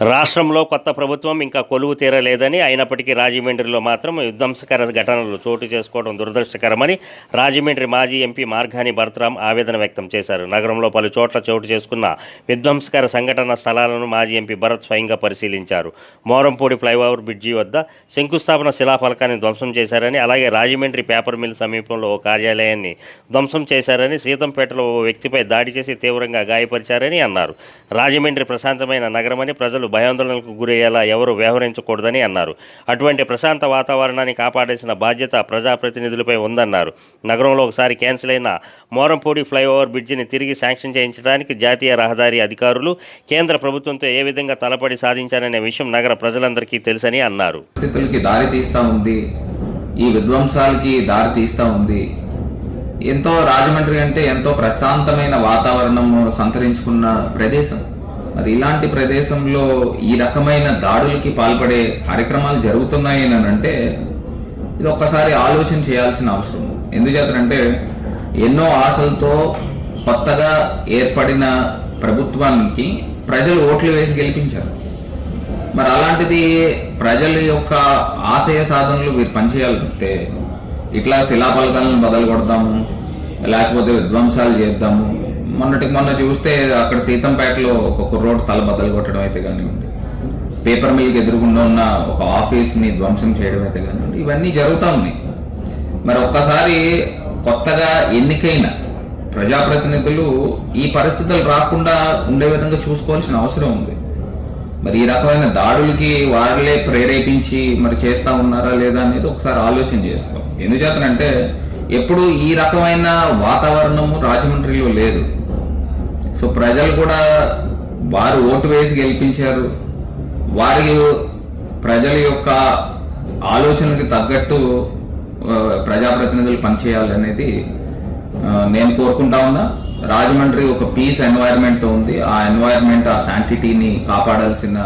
రాష్ట్రంలో కొత్త ప్రభుత్వం ఇంకా కొలువు తీరలేదని అయినప్పటికీ రాజమండ్రిలో మాత్రం విధ్వంసకర ఘటనలు చోటు చేసుకోవడం దురదృష్టకరమని రాజమండ్రి మాజీ ఎంపీ మార్గాని భరతరాం ఆవేదన వ్యక్తం చేశారు. నగరంలో పలు చోట్ల చోటు చేసుకున్న విధ్వంసకర సంఘటన స్థలాలను మాజీ ఎంపీ భరత్ స్వయంగా పరిశీలించారు. మోరంపూడి ఫ్లైఓవర్ బ్రిడ్జి వద్ద శంకుస్థాపన శిలాఫలకాన్ని ధ్వంసం చేశారని అలాగే రాజమండ్రి పేపర్ మిల్ సమీపంలో ఓ కార్యాలయాన్ని ధ్వంసం చేశారని సీతంపేటలో ఓ వ్యక్తిపై దాడి చేసి తీవ్రంగా గాయపరిచారని అన్నారు. రాజమండ్రి ప్రశాంతమైన నగరమని ప్రజలు భయాందోళనకు గురయ్యేలా ఎవరు వ్యవహరించకూడదని అన్నారు. అటువంటి ప్రశాంత వాతావరణాన్ని కాపాడాల్సిన బాధ్యత ప్రజాప్రతినిధులపై ఉందన్నారు. నగరంలో ఒకసారి క్యాన్సిల్ అయిన మోరంపూడి ఫ్లైఓవర్ బ్రిడ్జిని తిరిగి శాంక్షన్ చేయించడానికి జాతీయ రహదారి అధికారులు కేంద్ర ప్రభుత్వంతో ఏ విధంగా తలపడి సాధించారనే విషయం నగర ప్రజలందరికీ తెలుసని అన్నారు. దారి తీస్తా ఉంది. ఈ విధ్వంసాలకి దారి తీస్తూ ఉంది. ఎంతో రాజమండ్రి అంటే ఎంతో ప్రశాంతమైన వాతావరణము సంతరించుకున్న ప్రదేశం. మరి ఇలాంటి ప్రదేశంలో ఈ రకమైన దాడులకి పాల్పడే కార్యక్రమాలు జరుగుతున్నాయి అని అంటే ఇది ఒక్కసారి ఆలోచన చేయాల్సిన అవసరం. ఎందుచేతనంటే ఎన్నో ఆశలతో కొత్తగా ఏర్పడిన ప్రభుత్వానికి ప్రజలు ఓట్లు వేసి గెలిపించారు. మరి అలాంటిది ప్రజల యొక్క ఆశయ సాధనలు మీరు పనిచేయాలి తప్పితే ఇట్లా శిలాపలకాలను బదలు కొడదాము లేకపోతే విధ్వంసాలు చేద్దాము మొన్నటికి మొన్న చూస్తే అక్కడ సీతంపేటలో ఒక కుర్రోడ్ తల బదలు కొట్టడం అయితే కానివ్వండి. పేపర్ మిల్కి ఎదురుగుండా ఉన్న ఒక ఆఫీస్ని ధ్వంసం చేయడం అయితే కానివ్వండి. ఇవన్నీ జరుగుతూ ఉన్నాయి. మరి ఒక్కసారి కొత్తగా ఎన్నికైన ప్రజాప్రతినిధులు ఈ పరిస్థితులు రాకుండా ఉండే విధంగా చూసుకోవాల్సిన అవసరం ఉంది. మరి ఈ రకమైన దాడులకి వాళ్ళే ప్రేరేపించి మరి చేస్తా ఉన్నారా లేదా అనేది ఒకసారి ఆలోచన చేస్తాం. ఎందుచేతనంటే ఎప్పుడు ఈ రకమైన వాతావరణము రాజమండ్రిలో లేదు. సో ప్రజలు కూడా వారు ఓటు వేసి గెలిపించారు. వారి ప్రజల యొక్క ఆలోచనలకు తగ్గట్టు ప్రజాప్రతినిధులు పనిచేయాలి అనేది నేను కోరుకుంటా ఉన్నా. రాజమండ్రి ఒక పీస్ ఎన్వైర్న్మెంట్ ఉంది. ఆ ఎన్వైర్న్మెంట్ ఆ శాంటిటీని కాపాడాల్సిన